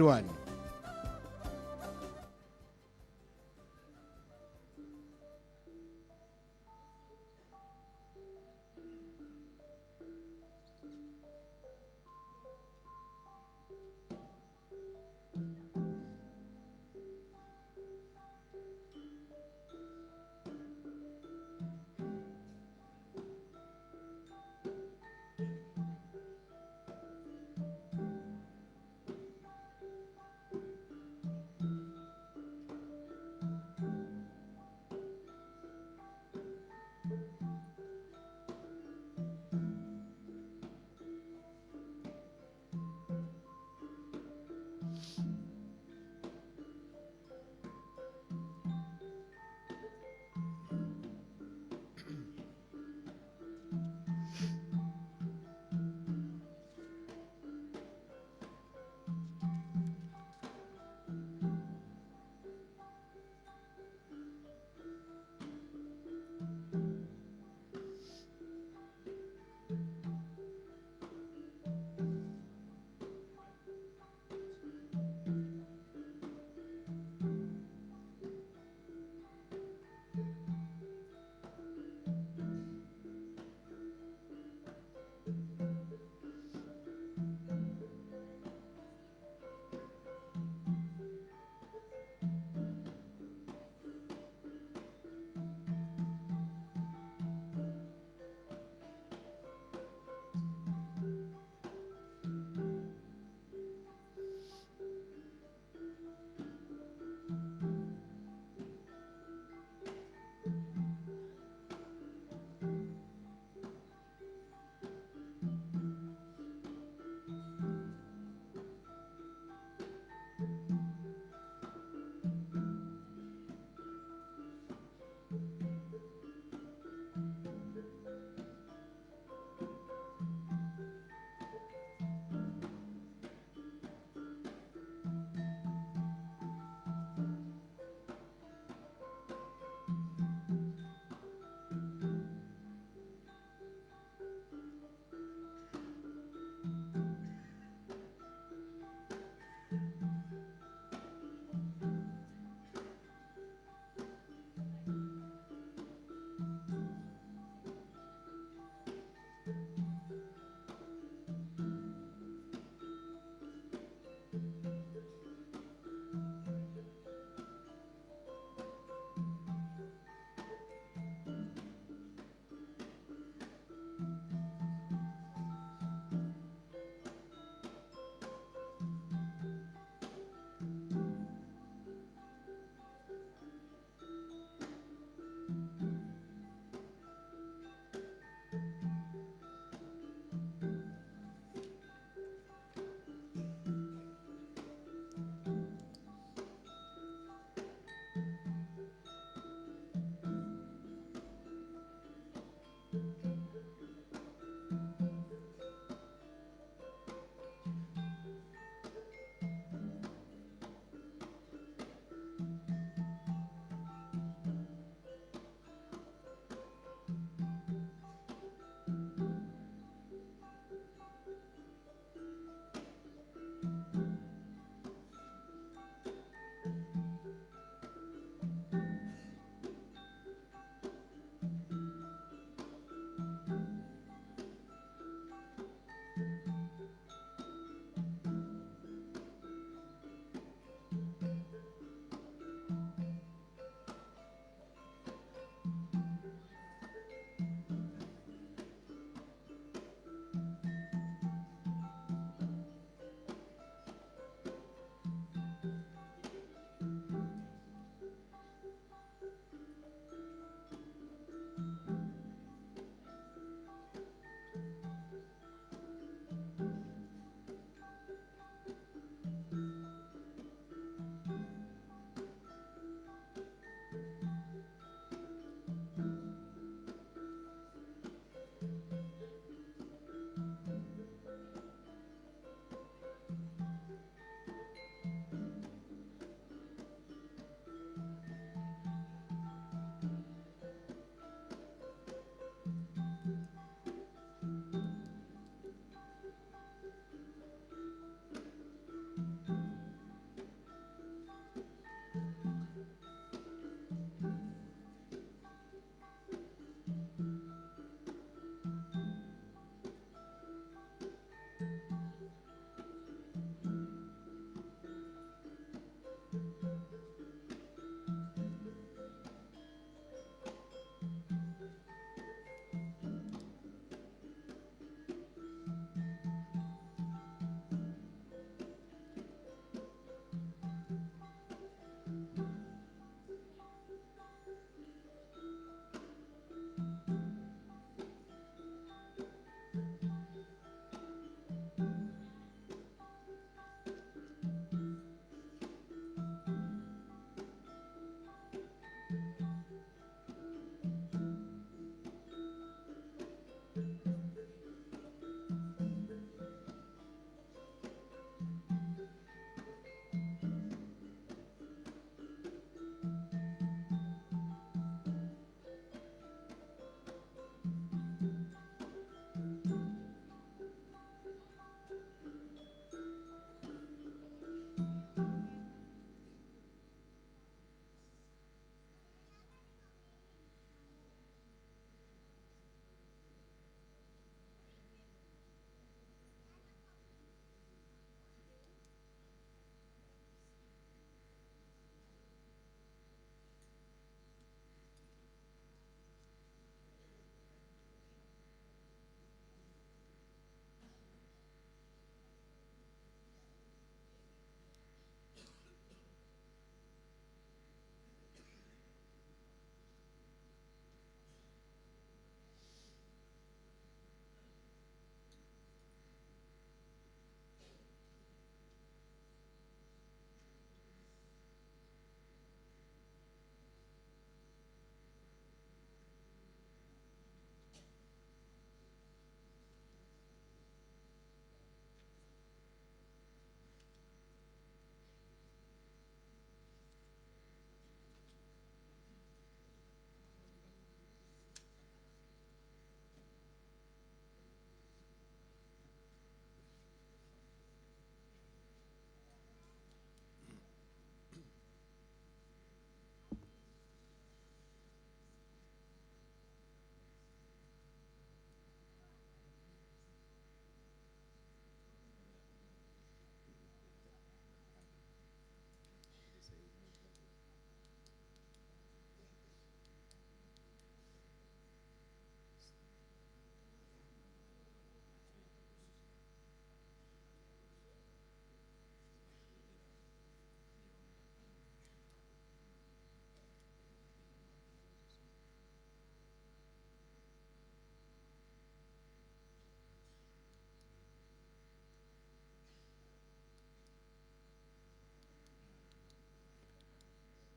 one.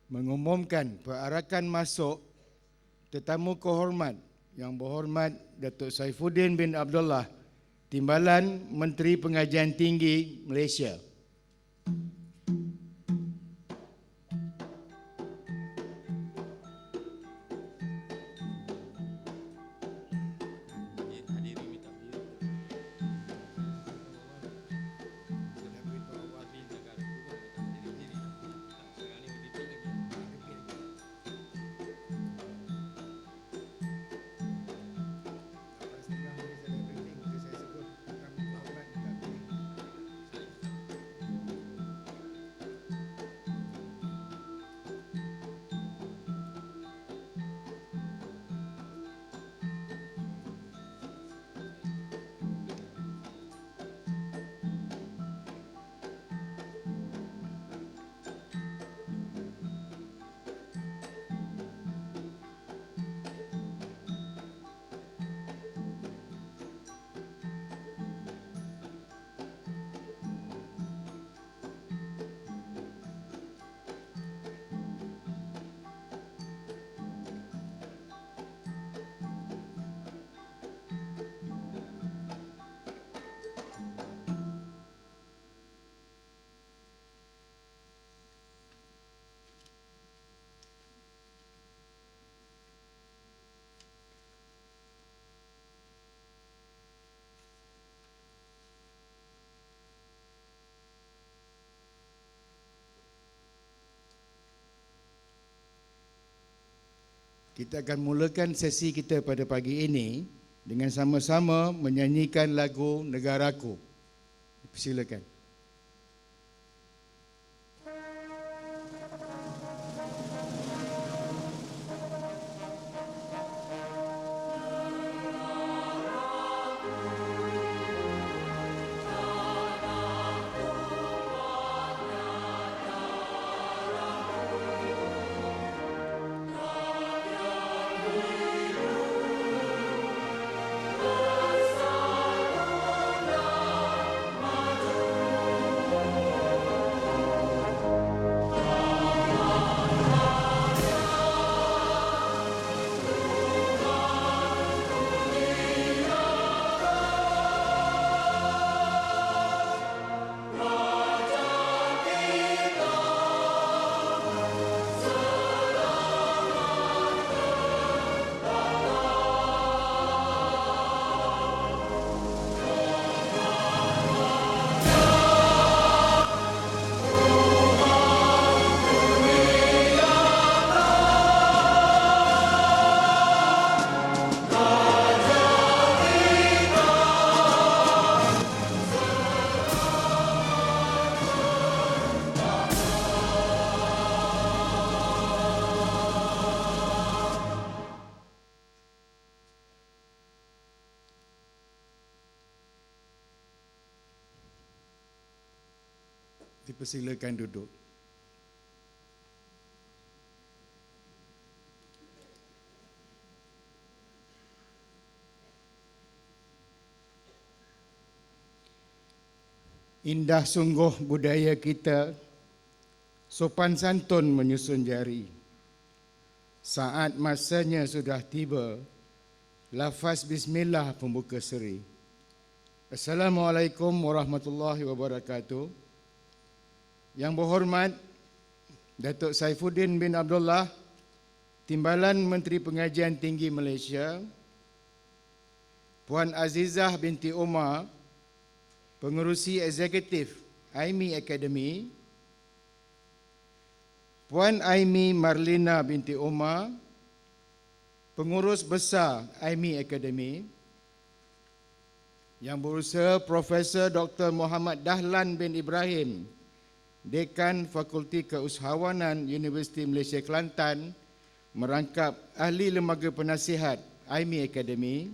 Mengumumkan perarakan masuk tetamu kehormat yang berhormat Datuk Saifuddin bin Abdullah, Timbalan Menteri Pengajian Tinggi Malaysia. Kita akan mulakan sesi kita pada pagi ini dengan sama-sama menyanyikan lagu Negaraku. Silakan. Dipersilakan duduk. Indah sungguh budaya kita, sopan santun menyusun jari. Saat masanya sudah tiba, lafaz bismillah pembuka seri. Assalamualaikum warahmatullahi wabarakatuh. Yang berhormat Datuk Saifuddin bin Abdullah, Timbalan Menteri Pengajian Tinggi Malaysia, Puan Azizah binti Umar, Pengerusi Eksekutif Aimi Academy, Puan Aimi Marlina binti Umar, Pengurus Besar Aimi Academy, yang berusaha Profesor Dr. Muhammad Dahlan bin Ibrahim, Dekan Fakulti Keusahawanan Universiti Malaysia Kelantan, merangkap ahli lembaga penasihat Aimi Academy.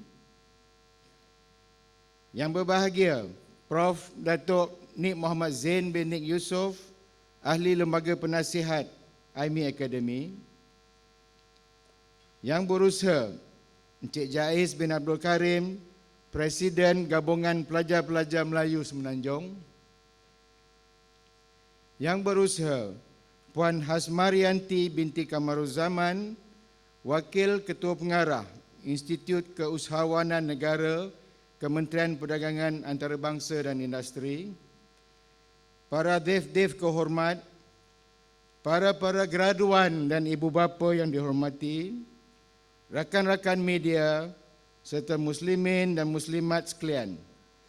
Yang berbahagia, Prof. Datuk Nik Muhammad Zain bin Nik Yusof, ahli lembaga penasihat Aimi Academy. Yang berusaha, Encik Jais bin Abdul Karim, Presiden Gabungan Pelajar-Pelajar Melayu Semenanjung. Yang berusaha, Puan Hasmarianti binti Kamaruzaman, Wakil Ketua Pengarah Institut Keusahawanan Negara Kementerian Perdagangan Antarabangsa dan Industri, para dev-dev kehormat, para-para graduan dan ibu bapa yang dihormati, rakan-rakan media serta muslimin dan muslimat sekalian.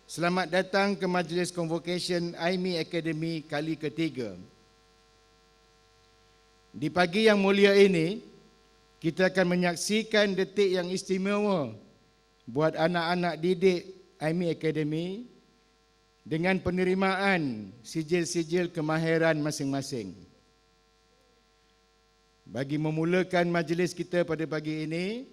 Selamat datang ke Majlis Convocation IME Academy kali ketiga. Di pagi yang mulia ini, kita akan menyaksikan detik yang istimewa buat anak-anak didik IME Academy dengan penerimaan sijil-sijil kemahiran masing-masing. Bagi memulakan majlis kita pada pagi ini,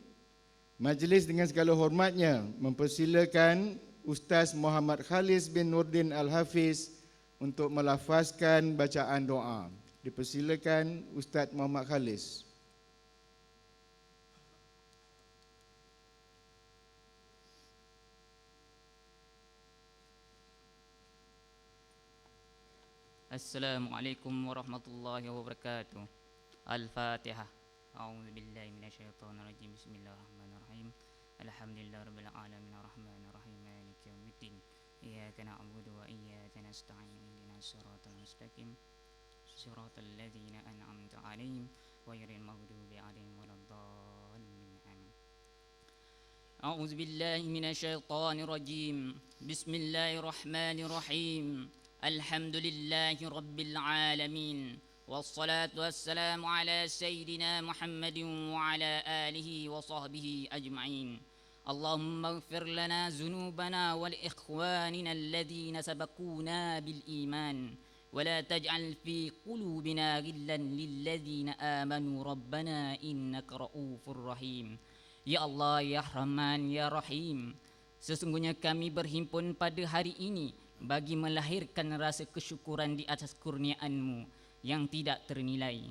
majlis dengan segala hormatnya mempersilakan Ustaz Muhammad Khalis bin Nurdin Al-Hafiz untuk melafazkan bacaan doa. Dipersilakan Ustaz Muhammad Khalis. Assalamualaikum warahmatullahi wabarakatuh. Al-Fatihah. A'udzu billahi minasyaitonir rajim. Bismillahirrahmanirrahim. Alhamdulillahirabbil alamin arrahmanirrahim. إياك نعبد وإياك نستعين اهدنا الصراط المستقيم صراط الذين أنعمت عليهم غير المغضوب عليهم ولا الضالين. آمين. أعوذ بالله من الشيطان الرجيم. بسم الله الرحمن الرحيم. الحمد لله رب العالمين والصلاة والسلام على سيدنا محمد وعلى آله وصحبه أجمعين. اللهم اغفر لنا ذنوبنا ولإخواننا الذين سبقونا بالإيمان ولا تجعل في قلوبنا غلا للذين آمنوا ربنا إنك رؤوف رحيم Ya Allah, Ya Rahman, Ya Rahim Sesungguhnya kami berhimpun pada hari ini bagi melahirkan rasa kesyukuran di atas kurniaanmu yang tidak ternilai.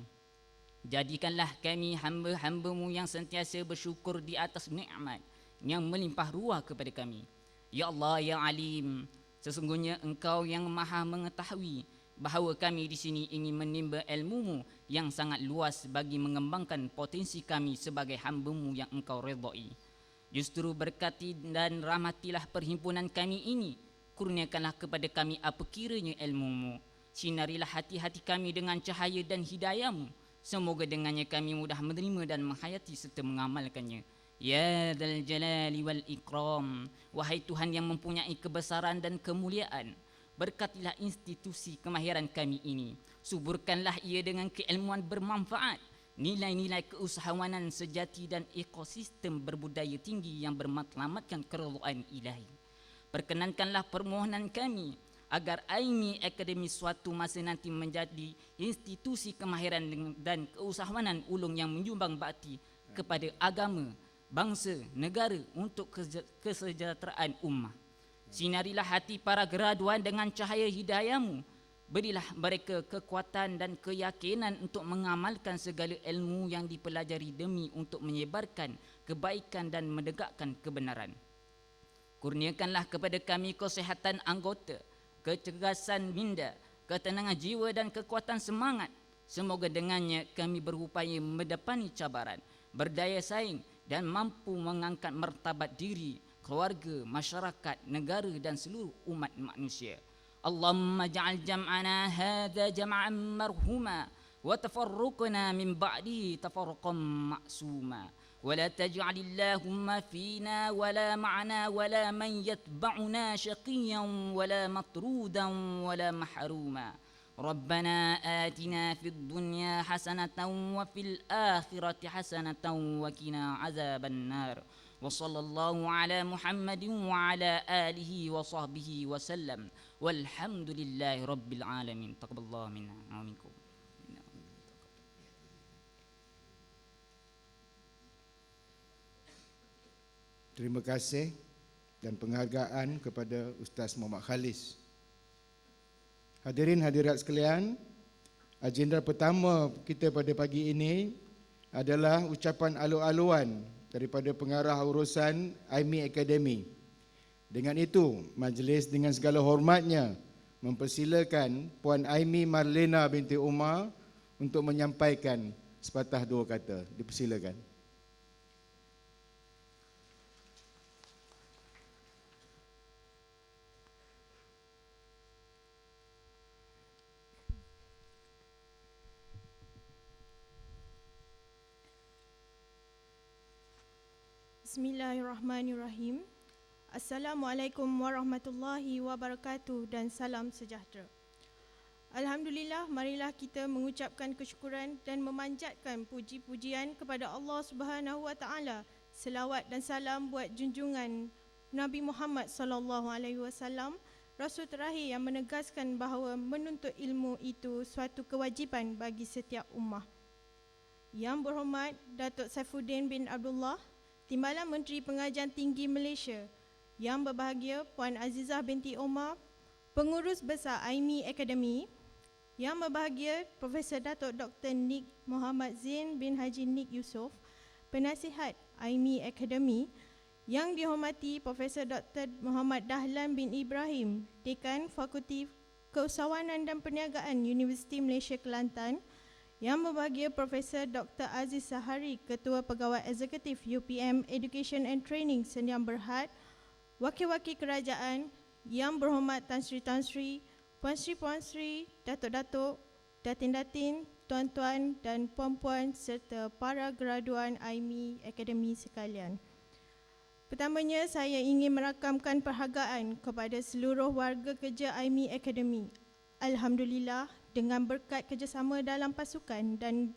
Jadikanlah kami hamba-hambamu yang sentiasa bersyukur di atas nikmat yang melimpah ruah kepada kami. Ya Allah, Ya Alim, sesungguhnya engkau yang maha mengetahui bahawa kami di sini ingin menimba ilmumu yang sangat luas bagi mengembangkan potensi kami sebagai hambamu yang engkau redai. Justru berkati dan rahmatilah perhimpunan kami ini kurniakanlah kepada kami apa kiranya ilmumu. Sinarilah hati-hati kami dengan cahaya dan hidayahmu. Semoga dengannya kami mudah menerima dan menghayati serta mengamalkannya. Ya Dal Jalali wal Ikram. Wahai Tuhan yang mempunyai kebesaran dan kemuliaan. Berkatilah institusi kemahiran kami ini. Suburkanlah ia dengan keilmuan bermanfaat. Nilai-nilai keusahawanan sejati dan ekosistem berbudaya tinggi yang bermatlamatkan kereluan ilahi. Perkenankanlah permohonan kami agar AIMI Akademi suatu masa nanti menjadi institusi kemahiran dan keusahawanan ulung yang menyumbang bakti kepada agama, bangsa, negara untuk kesejahteraan ummah. Sinarilah hati para graduan dengan cahaya hidayahmu. Berilah mereka kekuatan dan keyakinan untuk mengamalkan segala ilmu yang dipelajari demi untuk menyebarkan kebaikan dan menegakkan kebenaran. Kurniakanlah kepada kami kesehatan anggota, kecergasan minda, ketenangan jiwa dan kekuatan semangat. Semoga dengannya kami berupaya mendepani cabaran, berdaya saing dan mampu mengangkat martabat diri, keluarga, masyarakat, negara dan seluruh umat manusia. Allahumma ja'al jam'ana hadha jam'an marhuma wa tafarruqna min ba'di tafarruqan ma'suma. ولا تجعل اللهم فينا ولا معنا ولا من يتبعنا شقيا ولا مطرودا ولا محروما ربنا آتنا في الدنيا حسنة وفي الآخرة حسنة وقنا عذاب النار. وصلى الله على محمد وعلى آله وصحبه وسلم. والحمد لله رب العالمين. تقبل الله منا ومنكم. Terima kasih dan penghargaan kepada Ustaz Muhammad Khalis. Hadirin hadirat sekalian, agenda pertama kita pada pagi ini adalah ucapan alu-aluan daripada pengarah urusan IME Academy. Dengan itu, majlis dengan segala hormatnya mempersilakan Puan Aimi Marlena binti Umar untuk menyampaikan sepatah dua kata. Dipersilakan. Bismillahirrahmanirrahim. Assalamualaikum warahmatullahi wabarakatuh dan salam sejahtera. Alhamdulillah, marilah kita mengucapkan kesyukuran dan memanjatkan puji-pujian kepada Allah Subhanahu wa taala. Selawat dan salam buat junjungan Nabi Muhammad sallallahu alaihi wasallam, rasul terakhir yang menegaskan bahawa menuntut ilmu itu suatu kewajipan bagi setiap ummah. Yang berhormat Datuk Saifuddin bin Abdullah, Timbalan Menteri Pengajian Tinggi Malaysia, yang berbahagia Puan Azizah binti Omar, Pengurus Besar AIMI Academy, yang berbahagia Profesor Datuk Dr. Nik Muhammad Zain bin Haji Nik Yusof, Penasihat AIMI Academy, yang dihormati Profesor Dr. Muhammad Dahlan bin Ibrahim, Dekan Fakulti Keusahawanan dan Perniagaan Universiti Malaysia Kelantan, yang berbahagia Profesor Dr. Aziz Sahari, Ketua Pegawai Eksekutif UPM Education and Training Sendian Berhad, Wakil-Wakil Kerajaan, Yang Berhormat Tan Sri Tan Sri, Puan Sri Puan Sri, Datuk-Datuk, Datin-Datin, Tuan-Tuan dan Puan-Puan serta para graduan AIMI Akademi sekalian. Pertamanya, saya ingin merakamkan perhargaan kepada seluruh warga kerja AIMI Academy. Alhamdulillah, dengan berkat kerjasama dalam pasukan dan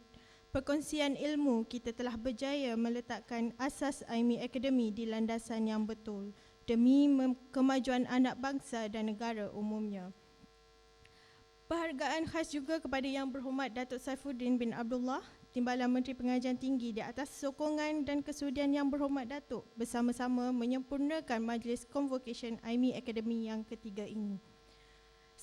perkongsian ilmu, kita telah berjaya meletakkan asas AIMI Academy di landasan yang betul demi kemajuan anak bangsa dan negara umumnya. Perhargaan khas juga kepada Yang Berhormat Datuk Saifuddin bin Abdullah, Timbalan Menteri Pengajian Tinggi di atas sokongan dan kesudian Yang Berhormat Datuk bersama-sama menyempurnakan Majlis Convocation AIMI Academy yang ketiga ini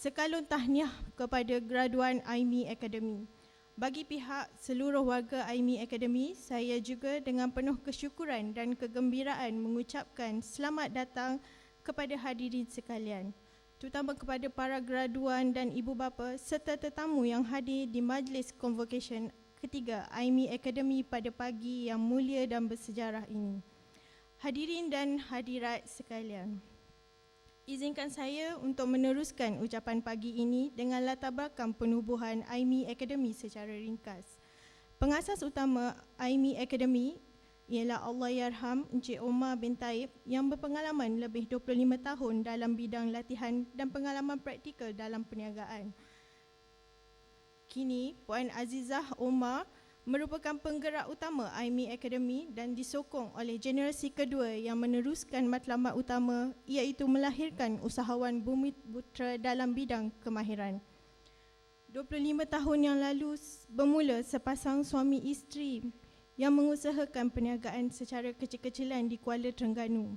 sekalun tahniah kepada graduan AIMI Academy. Bagi pihak seluruh warga AIMI Academy, saya juga dengan penuh kesyukuran dan kegembiraan mengucapkan selamat datang kepada hadirin sekalian, terutama kepada para graduan dan ibu bapa serta tetamu yang hadir di majlis convocation ketiga AIMI Academy pada pagi yang mulia dan bersejarah ini. Hadirin dan hadirat sekalian, Izinkan saya untuk meneruskan ucapan pagi ini dengan latar belakang penubuhan AIMI Academy secara ringkas. Pengasas utama AIMI Academy ialah Allah Yarham Encik Omar bin Taib yang berpengalaman lebih 25 tahun dalam bidang latihan dan pengalaman praktikal dalam perniagaan. Kini, Puan Azizah Omar merupakan penggerak utama AIMI Academy dan disokong oleh generasi kedua yang meneruskan matlamat utama iaitu melahirkan usahawan bumi putra dalam bidang kemahiran. 25 tahun yang lalu bermula sepasang suami isteri yang mengusahakan perniagaan secara kecil-kecilan di Kuala Terengganu.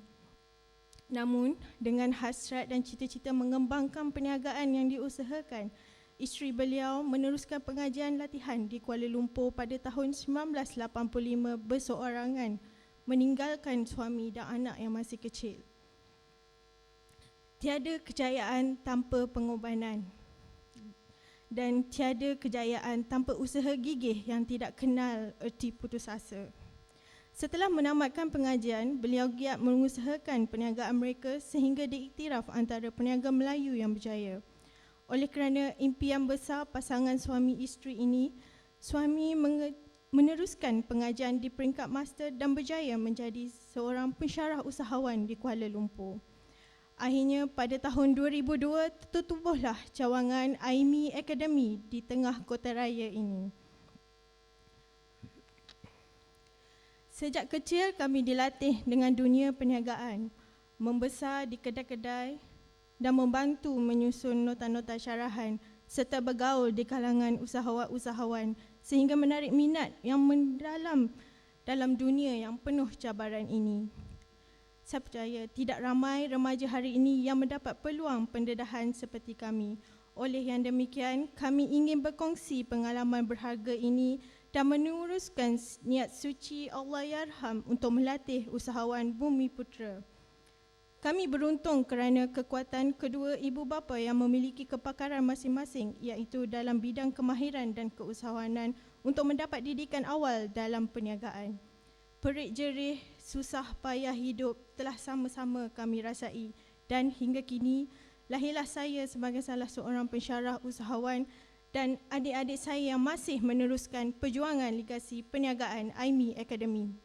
Namun, dengan hasrat dan cita-cita mengembangkan perniagaan yang diusahakan, isteri beliau meneruskan pengajian latihan di Kuala Lumpur pada tahun 1985 berseorangan meninggalkan suami dan anak yang masih kecil. Tiada kejayaan tanpa pengorbanan dan tiada kejayaan tanpa usaha gigih yang tidak kenal erti putus asa. Setelah menamatkan pengajian, beliau giat mengusahakan perniagaan mereka sehingga diiktiraf antara peniaga Melayu yang berjaya. Oleh kerana impian besar pasangan suami isteri ini, suami meneruskan pengajian di peringkat master dan berjaya menjadi seorang pensyarah usahawan di Kuala Lumpur. Akhirnya pada tahun 2002 tertubuhlah cawangan AIMI Academy di tengah kota raya ini. Sejak kecil kami dilatih dengan dunia perniagaan, membesar di kedai-kedai, dan membantu menyusun nota-nota syarahan serta bergaul di kalangan usahawan-usahawan sehingga menarik minat yang mendalam dalam dunia yang penuh cabaran ini. Saya percaya tidak ramai remaja hari ini yang mendapat peluang pendedahan seperti kami. Oleh yang demikian, kami ingin berkongsi pengalaman berharga ini dan meneruskan niat suci Allah Yarham untuk melatih usahawan bumi putra. Kami beruntung kerana kekuatan kedua ibu bapa yang memiliki kepakaran masing-masing iaitu dalam bidang kemahiran dan keusahawanan untuk mendapat didikan awal dalam perniagaan. Perik jerih, susah payah hidup telah sama-sama kami rasai dan hingga kini lahirlah saya sebagai salah seorang pensyarah usahawan dan adik-adik saya yang masih meneruskan perjuangan legasi perniagaan AIMI Academy.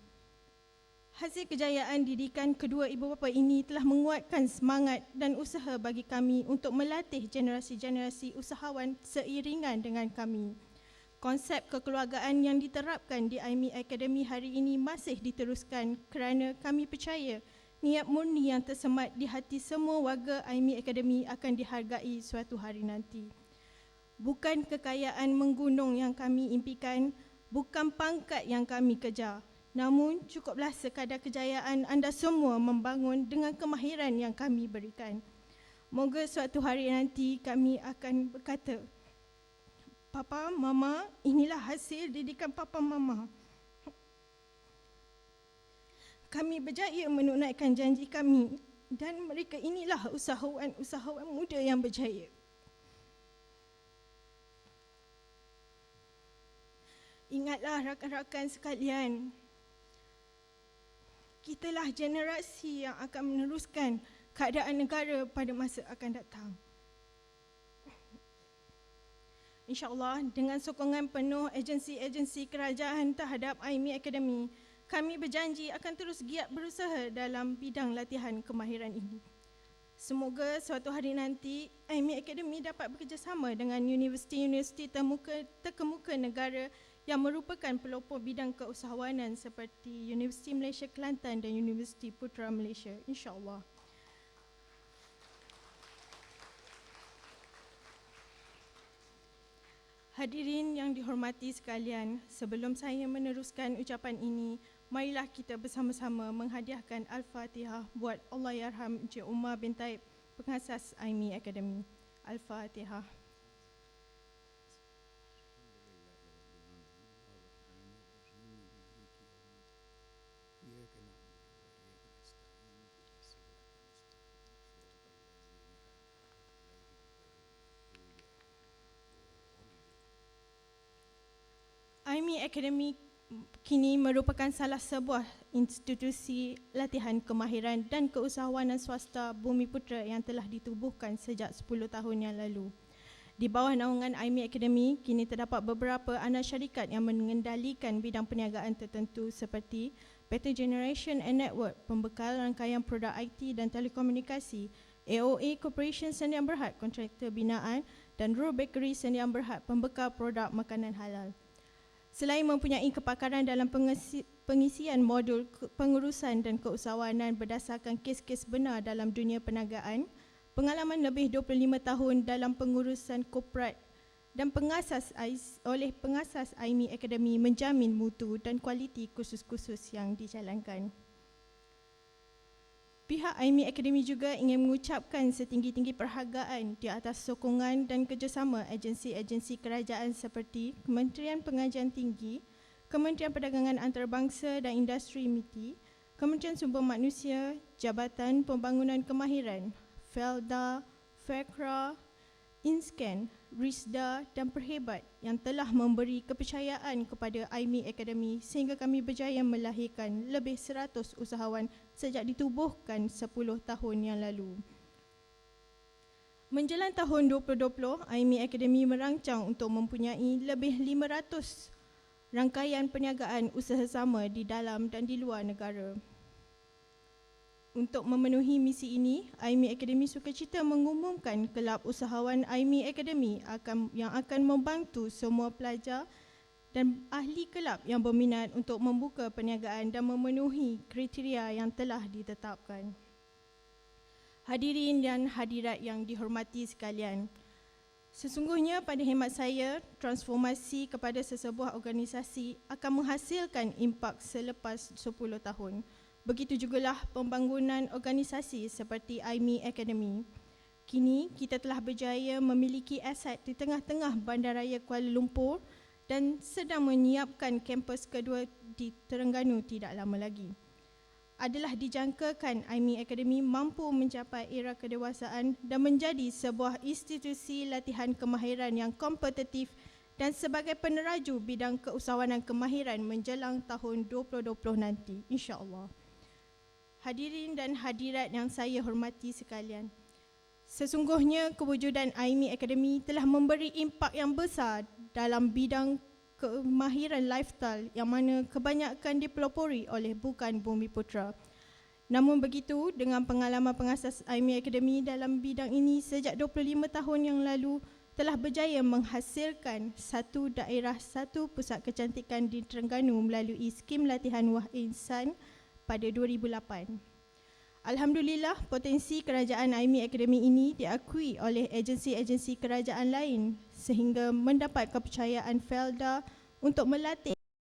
Hasil kejayaan didikan kedua ibu bapa ini telah menguatkan semangat dan usaha bagi kami untuk melatih generasi-generasi usahawan seiringan dengan kami. Konsep kekeluargaan yang diterapkan di IME Academy hari ini masih diteruskan kerana kami percaya niat murni yang tersemat di hati semua warga IME Academy akan dihargai suatu hari nanti. Bukan kekayaan menggunung yang kami impikan, bukan pangkat yang kami kejar, Namun cukuplah sekadar kejayaan anda semua membangun dengan kemahiran yang kami berikan. Moga suatu hari nanti kami akan berkata, Papa, Mama, inilah hasil didikan Papa Mama. Kami berjaya menunaikan janji kami dan mereka inilah usahawan-usahawan muda yang berjaya. Ingatlah rakan-rakan sekalian, kitalah generasi yang akan meneruskan keadaan negara pada masa akan datang. InsyaAllah dengan sokongan penuh agensi-agensi kerajaan terhadap IME Academy, kami berjanji akan terus giat berusaha dalam bidang latihan kemahiran ini. Semoga suatu hari nanti IME Academy dapat bekerjasama dengan universiti-universiti terkemuka negara yang merupakan pelopor bidang keusahawanan seperti Universiti Malaysia Kelantan dan Universiti Putra Malaysia insyaallah. Hadirin yang dihormati sekalian, sebelum saya meneruskan ucapan ini, marilah kita bersama-sama menghadiahkan Al-Fatihah buat Allahyarham Encik Umar bin Taib, pengasas AIMI Academy. Al-Fatihah. IME Academy kini merupakan salah sebuah institusi latihan kemahiran dan keusahawanan swasta Bumi Putra yang telah ditubuhkan sejak 10 tahun yang lalu. Di bawah naungan IME Academy, kini terdapat beberapa anak syarikat yang mengendalikan bidang perniagaan tertentu seperti Better Generation and Network, pembekal rangkaian produk IT dan telekomunikasi, AOA Corporation Sendian Berhad, kontraktor binaan dan Rural Bakery Sendian Berhad, pembekal produk makanan halal. Selain mempunyai kepakaran dalam pengisi, pengisian modul pengurusan dan keusahawanan berdasarkan kes-kes benar dalam dunia perniagaan, pengalaman lebih 25 tahun dalam pengurusan korporat dan pengasas oleh pengasas AIMI Academy menjamin mutu dan kualiti kursus-kursus yang dijalankan. Pihak IME Academy juga ingin mengucapkan setinggi-tinggi perhargaan di atas sokongan dan kerjasama agensi-agensi kerajaan seperti Kementerian Pengajian Tinggi, Kementerian Perdagangan Antarabangsa dan Industri MITI, Kementerian Sumber Manusia, Jabatan Pembangunan Kemahiran, FELDA, FECRA, InScan, RISDA dan Perhebat yang telah memberi kepercayaan kepada IME Academy sehingga kami berjaya melahirkan lebih 100 usahawan sejak ditubuhkan 10 tahun yang lalu. Menjelang tahun 2020, IME Academy merancang untuk mempunyai lebih 500 rangkaian perniagaan usaha sama di dalam dan di luar negara. Untuk memenuhi misi ini, IME Academy Sukacita mengumumkan kelab usahawan IME Academy akan yang akan membantu semua pelajar dan ahli kelab yang berminat untuk membuka perniagaan dan memenuhi kriteria yang telah ditetapkan. Hadirin dan hadirat yang dihormati sekalian, sesungguhnya pada hemat saya, transformasi kepada sesebuah organisasi akan menghasilkan impak selepas 10 tahun. Begitu jugalah pembangunan organisasi seperti IME Academy. Kini kita telah berjaya memiliki aset di tengah-tengah bandaraya Kuala Lumpur dan sedang menyiapkan kampus kedua di Terengganu tidak lama lagi. adalah dijangkakan IME Academy mampu mencapai era kedewasaan dan menjadi sebuah institusi latihan kemahiran yang kompetitif dan sebagai peneraju bidang keusahawanan kemahiran menjelang tahun 2020 nanti insya-Allah. Hadirin dan hadirat yang saya hormati sekalian. Sesungguhnya kewujudan IME Academy telah memberi impak yang besar dalam bidang kemahiran lifestyle yang mana kebanyakan dipelopori oleh bukan Bumi Putra. Namun begitu, dengan pengalaman pengasas IME Academy dalam bidang ini sejak 25 tahun yang lalu telah berjaya menghasilkan satu daerah satu pusat kecantikan di Terengganu melalui skim latihan Wah Insan pada 2008. Alhamdulillah, potensi kerajaan IME Academy ini diakui oleh agensi-agensi kerajaan lain sehingga mendapat kepercayaan Felda untuk melatih